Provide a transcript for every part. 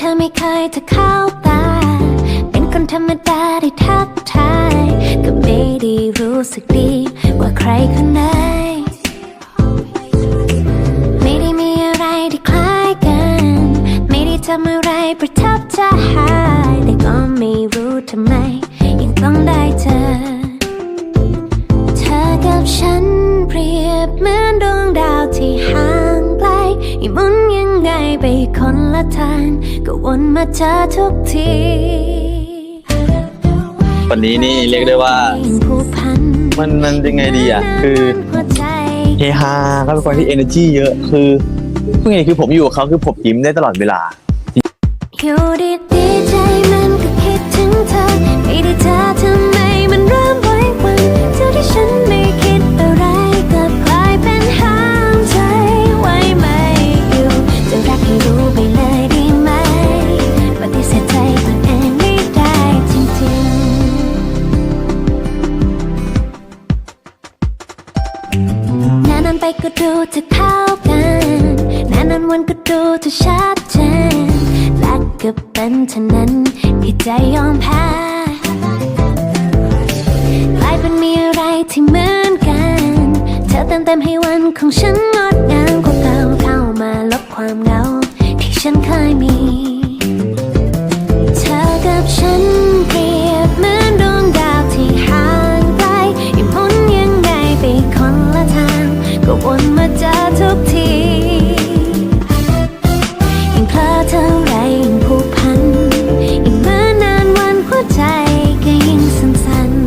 เธอไม่เคยจะเข้าตา เป็นคนธรรมดาได้ทักทาย ก็ไม่ได้รู้สึกดีกว่าใครคนไหน ไม่ได้มีอะไรที่คล้ายกัน ไม่ได้ทำอะไรประทับใจ ไงไปคนละทางก็วนมาเจอทุกที วันนี้นี่เรียกได้ว่ายังผูกพันมันมันยังไงดีอะ คือหัวใจเฮฮาเขาเป็นคนที่ energy เยอะ คือพูดไงคือผมอยู่กับเขาคือผมยิ้มได้ตลอดเวลาอยู่ดีดีๆใจ นานนั้นไปก็ดูจะเข้ากันนานนั้นวันก็ดูจะชัดเจนและก็เป็นเช่นนั้นที่ใจยอมแพ้กลายเป็นมีอะไรที่เหมือนกัน เธอเติมเต็มให้วันของฉันงดงามกว่าเก่าเข้ามาลบความเหงาที่ฉันเคยมี ก็วนมาเจอทุกทียิ่งพลอเท่าไรยิ่งผูกพันยิ่งเมื่อนานวันหัวใจก็ยิ่งสั่นๆ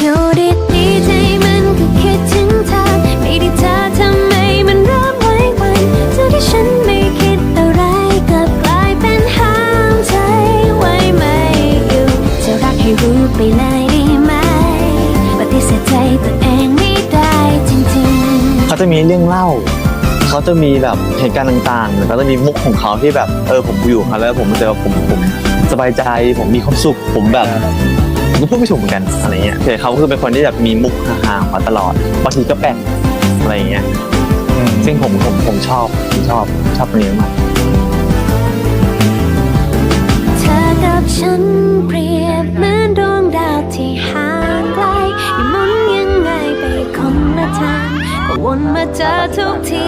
อยู่ดีดีๆใจมันก็คิดถึงเธอไม่ได้เธอทำไมมันเริ่มไว้วันเท่าที่ฉันไม่คิดอะไรกลับกลายเป็นห้ามใจไว้ไม่อยู่จะรักให้รู้ไปเลย จะมีเรื่องเล่า เขาจะมีแบบเหตุการณ์ต่างๆแล้วก็จะมีมุกของเขาที่แบบเออผมอยู่กับเขาแล้วผมรู้สึกว่าผมผมสบายใจผมมีความสุขผมแบบมก็พูดไม่ถูกเหมือนกันอะไรเงี้ยแต่เขาคือเป็นคนที่แบบมีมุกฮาๆมาตลอดบางทีก็แปลกอะไรเงี้ยซึ่งผมผมผมชอบผมชอบชอบเนนี้มาก วนมาเจอทุกที